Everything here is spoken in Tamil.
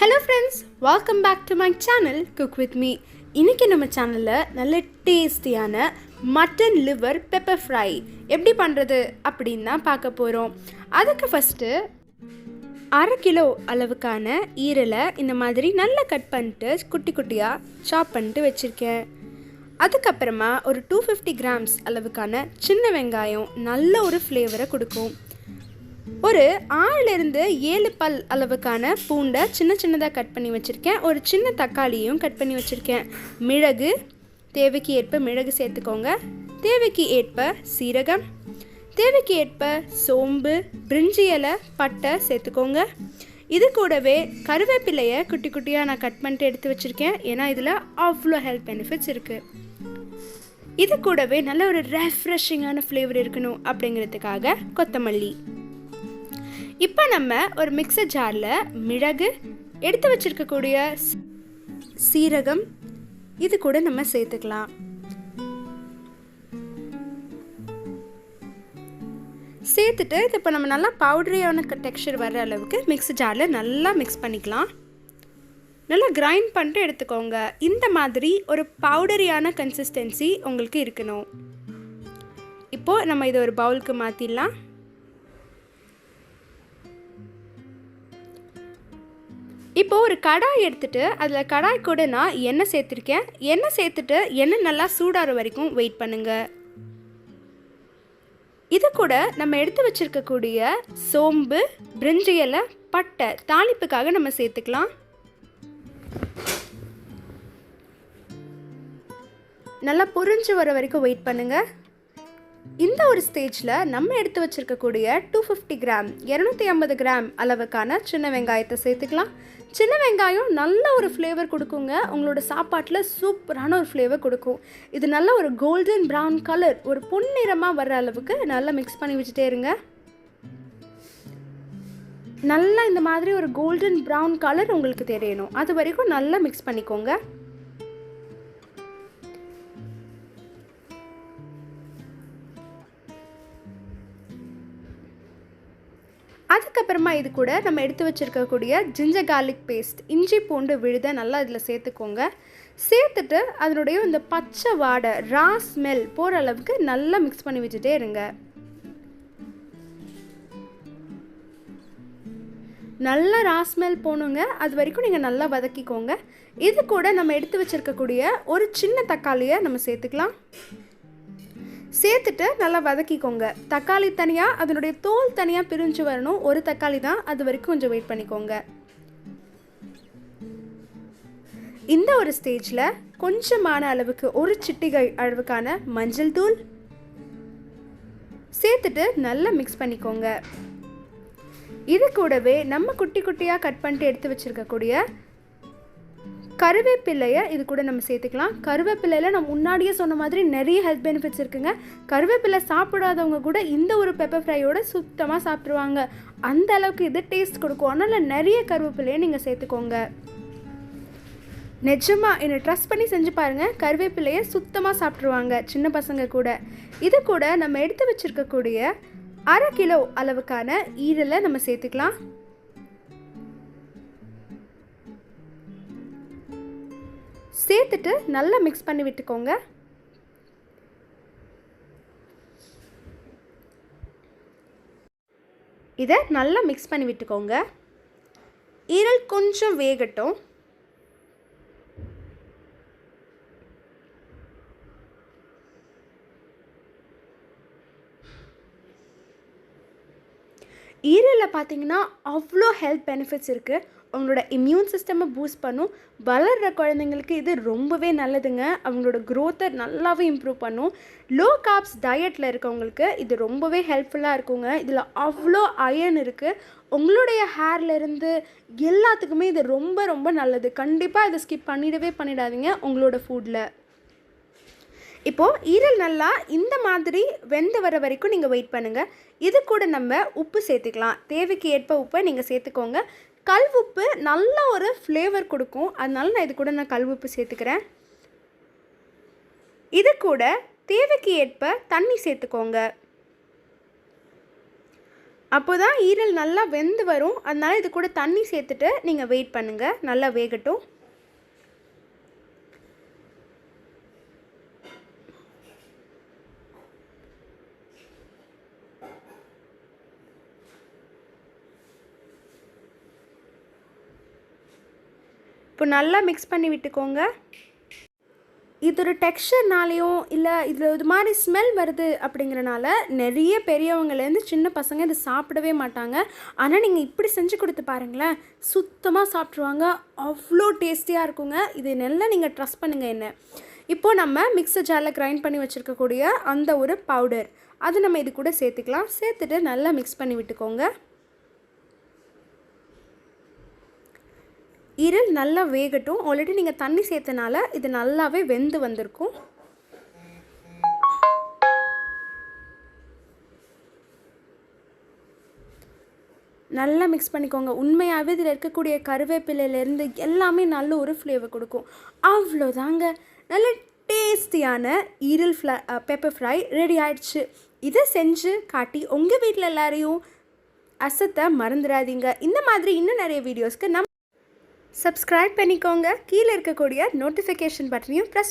Hello friends welcome back to my channel cook with me இன்றைக்கி நம்ம சேனலில் நல்ல டேஸ்டியான மட்டன் லிவர் பெப்பர் ஃப்ரை எப்படி பண்ணுறது அப்படின்னு தான் பார்க்க போகிறோம் அதுக்கு ஃபஸ்ட்டு அரை கிலோ அளவுக்கான ஈரலை இந்த மாதிரி நல்லா கட் பண்ணிட்டு குட்டி குட்டியாக சாப் பண்ணிட்டு வச்சுருக்கேன். அதுக்கப்புறமா ஒரு டூ ஃபிஃப்டி கிராம்ஸ் அளவுக்கான சின்ன வெங்காயம் நல்ல ஒரு ஃப்ளேவரை கொடுக்கும். ஒரு ஆறிலிருந்து ஏழு பல் அளவுக்கான பூண்டை சின்ன சின்னதாக கட் பண்ணி வச்சுருக்கேன். ஒரு சின்ன தக்காளியும் கட் பண்ணி வச்சுருக்கேன். மிளகு தேவைக்கு ஏற்ப மிளகு சேர்த்துக்கோங்க. தேவைக்கு ஏற்ப சீரகம் தேவைக்கு ஏற்ப சோம்பு பிரிஞ்சி இலை பட்டை சேர்த்துக்கோங்க. இது கூடவே கருவேப்பிலையை குட்டி குட்டியாக நான் கட் பண்ணிட்டு எடுத்து வச்சுருக்கேன். ஏன்னா இதில் அவ்வளோ ஹெல்த் பெனிஃபிட்ஸ் இருக்குது இது கூடவே நல்ல ஒரு ரெஃப்ரெஷிங்கான ஃப்ளேவர் இருக்கணும் அப்படிங்கிறதுக்காக கொத்தமல்லி. இப்போ நம்ம ஒரு மிக்சர் ஜாரில் மிளகு எடுத்து வச்சிருக்கக்கூடிய சீரகம் இது கூட நம்ம சேர்த்துக்கலாம். சேர்த்துட்டு இது இப்போ நம்ம நல்லா பவுடரியான டெக்ஸ்சர் வர்ற அளவுக்கு மிக்ஸி ஜாரில் நல்லா மிக்ஸ் பண்ணிக்கலாம். நல்லா கிரைண்ட் பண்ணிட்டு எடுத்துக்கோங்க. இந்த மாதிரி ஒரு பவுடரியான கன்சிஸ்டன்சி உங்களுக்கு இருக்கணும். இப்போது நம்ம இதை ஒரு பவுலுக்கு மாற்றிடலாம் இப்போ ஒரு கடாய் எடுத்துட்டு அதில் கடாய் கூட நான் எண்ணெய் சேர்த்துருக்கேன். எண்ணெய் சேர்த்துட்டு எண்ணெய் நல்லா சூடாகிற வரைக்கும் வெயிட் பண்ணுங்க. இது கூட நம்ம எடுத்து வச்சிருக்கக்கூடிய சோம்பு பிரிஞ்சி இலை பட்டை தாளிப்புக்காக நம்ம சேர்த்துக்கலாம். நல்லா பொறிஞ்சு வர வரைக்கும் வெயிட் பண்ணுங்கள் இந்த ஒரு ஸ்டேஜில் நம்ம எடுத்து வச்சுருக்கக்கூடிய டூ ஃபிஃப்டி கிராம் இரநூத்தி ஐம்பது கிராம் அளவுக்கான சின்ன வெங்காயத்தை சேர்த்துக்கலாம். சின்ன வெங்காயம் நல்ல ஒரு ஃப்ளேவர் கொடுக்குங்க. உங்களோட சாப்பாட்டில் சூப்பரான ஒரு ஃப்ளேவர் கொடுக்கும். இது நல்ல ஒரு கோல்டன் ப்ரௌன் கலர் ஒரு பொன்னிறமாக வர்ற அளவுக்கு நல்லா மிக்ஸ் பண்ணி வச்சுட்டே இருங்க. நல்லா இந்த மாதிரி ஒரு கோல்டன் ப்ரௌன் கலர் உங்களுக்கு தெரியணும். அது வரைக்கும் நல்லா மிக்ஸ் பண்ணிக்கோங்க. அதுக்கப்புறமா இது கூட நம்ம எடுத்து வச்சிருக்கக்கூடிய ஜிஞ்சர் கார்லிக் பேஸ்ட் இஞ்சி பூண்டு விழுத நல்லா இதில் சேர்த்துக்கோங்க. சேர்த்துட்டு அதனுடைய இந்த பச்சை வாடை ரா ஸ்மெல் போகிற அளவுக்கு நல்லா மிக்ஸ் பண்ணி வச்சுட்டே இருங்க. நல்லா ரா ஸ்மெல் போகணுங்க அது வரைக்கும் நீங்கள் நல்லா வதக்கிக்கோங்க. இது கூட நம்ம எடுத்து வச்சிருக்கக்கூடிய ஒரு சின்ன தக்காளியை நம்ம சேர்த்துக்கலாம். சேர்த்துட்டு நல்லா வதக்கிக்கோங்க. தக்காளி தனியாக அதனுடைய தோல் தனியாக பிரிஞ்சு வரணும். ஒரு தக்காளி தான் அது வரைக்கும் கொஞ்சம் வெயிட் பண்ணிக்கோங்க. இந்த ஒரு ஸ்டேஜில் கொஞ்சமான அளவுக்கு ஒரு சிட்டிகை அளவுக்கான மஞ்சள் தூள் சேர்த்துட்டு நல்லா மிக்ஸ் பண்ணிக்கோங்க. இது கூடவே நம்ம குட்டி குட்டியாக கட் பண்ணிட்டு எடுத்து வச்சிருக்கக்கூடிய கருவேப்பிலையை இது கூட நம்ம சேர்த்துக்கலாம். கருவேப்பிலையில் நான் முன்னாடியே சொன்ன மாதிரி நிறைய ஹெல்த் பெனிஃபிட்ஸ் இருக்குங்க. கருவேப்பிலை சாப்பிடாதவங்க கூட இந்த ஒரு பெப்பர் ஃப்ரையோட சுத்தமாக சாப்பிட்ருவாங்க அந்த அளவுக்கு இது டேஸ்ட் கொடுக்கும். அதனால் நிறைய கருவேப்பிலையை நீங்கள் சேர்த்துக்கோங்க. நிஜமாக என்னை ட்ரஸ்ட் பண்ணி செஞ்சு பாருங்கள் கருவேப்பிலையை சுத்தமாக சாப்பிட்ருவாங்க சின்ன பசங்க கூட. இது கூட நம்ம எடுத்து வச்சிருக்கக்கூடிய அரை கிலோ அளவுக்கான ஈரலை நம்ம சேர்த்துக்கலாம். சேர்த்துட்டு நல்லா மிக்ஸ் பண்ணி விட்டுக்கோங்க. இதை நல்லா மிக்ஸ் பண்ணி விட்டுக்கோங்க. ஈரல் கொஞ்சம் வேகட்டும். ஈரலில் பார்த்தீங்கன்னா அவ்வளோ ஹெல்த் பெனிஃபிட்ஸ் இருக்குது அவங்களோட இம்யூன் சிஸ்டமை பூஸ்ட் பண்ணும். வளர்கிற குழந்தைங்களுக்கு இது ரொம்பவே நல்லதுங்க. அவங்களோட க்ரோத்தை நல்லாவே இம்ப்ரூவ் பண்ணும். லோ காப்ஸ் டயட்டில் இருக்கவங்களுக்கு இது ரொம்பவே ஹெல்ப்ஃபுல்லாக இருக்குங்க. இதில் அவ்வளோ அயன் இருக்குது உங்களுடைய ஹேர்லேருந்து எல்லாத்துக்குமே இது ரொம்ப ரொம்ப நல்லது. கண்டிப்பாக இதை ஸ்கிப் பண்ணிடவே பண்ணிடாதீங்க உங்களோட ஃபுட்டில் இப்போது ஈரல் நல்லா இந்த மாதிரி வெந்து வர வரைக்கும் நீங்கள் வெயிட் பண்ணுங்கள் இது கூட நம்ம உப்பு சேர்த்துக்கலாம். தேவைக்கு ஏற்ப உப்பை நீங்கள் சேர்த்துக்கோங்க. கல்வுப்பு நல்ல ஒரு ஃப்ளேவர் கொடுக்கும். அதனால நான் இது கூட நான் கல்வுப்பு சேர்த்துக்கிறேன். இது கூட தேவைக்கு ஏற்ப தண்ணி சேர்த்துக்கோங்க. அப்போ தான் ஈரல் நல்லா வெந்து வரும். அதனால் இது கூட தண்ணி சேர்த்துட்டு நீங்கள் வெயிட் பண்ணுங்கள் நல்லா வேகட்டும். இப்போ நல்லா மிக்ஸ் பண்ணி விட்டுக்கோங்க. இது ஒரு டெக்ஸ்சர்னாலேயும் இல்லை இதில் இது மாதிரி ஸ்மெல் வருது அப்படிங்கிறனால நிறைய பெரியவங்கலேருந்து சின்ன பசங்க இதை சாப்பிடவே மாட்டாங்க. ஆனால் நீங்கள் இப்படி செஞ்சு கொடுத்து பாருங்களேன் சுத்தமாக சாப்பிட்ருவாங்க அவ்வளோ டேஸ்டியாக இருக்குங்க. இது நல்லா நீங்கள் ட்ரஸ்ட் பண்ணுங்கள் என்ன. இப்போது நம்ம மிக்சர் ஜாரில் கிரைண்ட் பண்ணி வச்சுருக்கக்கூடிய அந்த ஒரு பவுடர் அது நம்ம இது கூட சேர்த்துக்கலாம். சேர்த்துட்டு நல்லா மிக்ஸ் பண்ணி விட்டுக்கோங்க. இருள் நல்லா வேகட்டும். ஆல்ரெடி நீங்கள் தண்ணி சேர்த்தனால இது நல்லாவே வெந்து வந்திருக்கும். நல்லா மிக்ஸ் பண்ணிக்கோங்க. உண்மையாகவே இதில் இருக்கக்கூடிய கருவேப்பிலையிலேருந்து எல்லாமே நல்ல ஒரு ஃப்ளேவர் கொடுக்கும். அவ்வளோதாங்க. நல்ல டேஸ்டியான ஈரல் ஃப்ளை பெப்பர் ஃப்ரை ரெடி ஆயிடுச்சு. இதை செஞ்சு காட்டி உங்கள் வீட்டில் எல்லாரையும் அசத்தை மறந்துடாதீங்க. இந்த மாதிரி இன்னும் நிறைய வீடியோஸ்க்கு நம்ம சப்ஸ்கிரைப் பண்ணிக்கோங்க. கீழே இருக்கக்கூடிய நோட்டிஃபிகேஷன் பட்டனையும் ப்ரெஸ்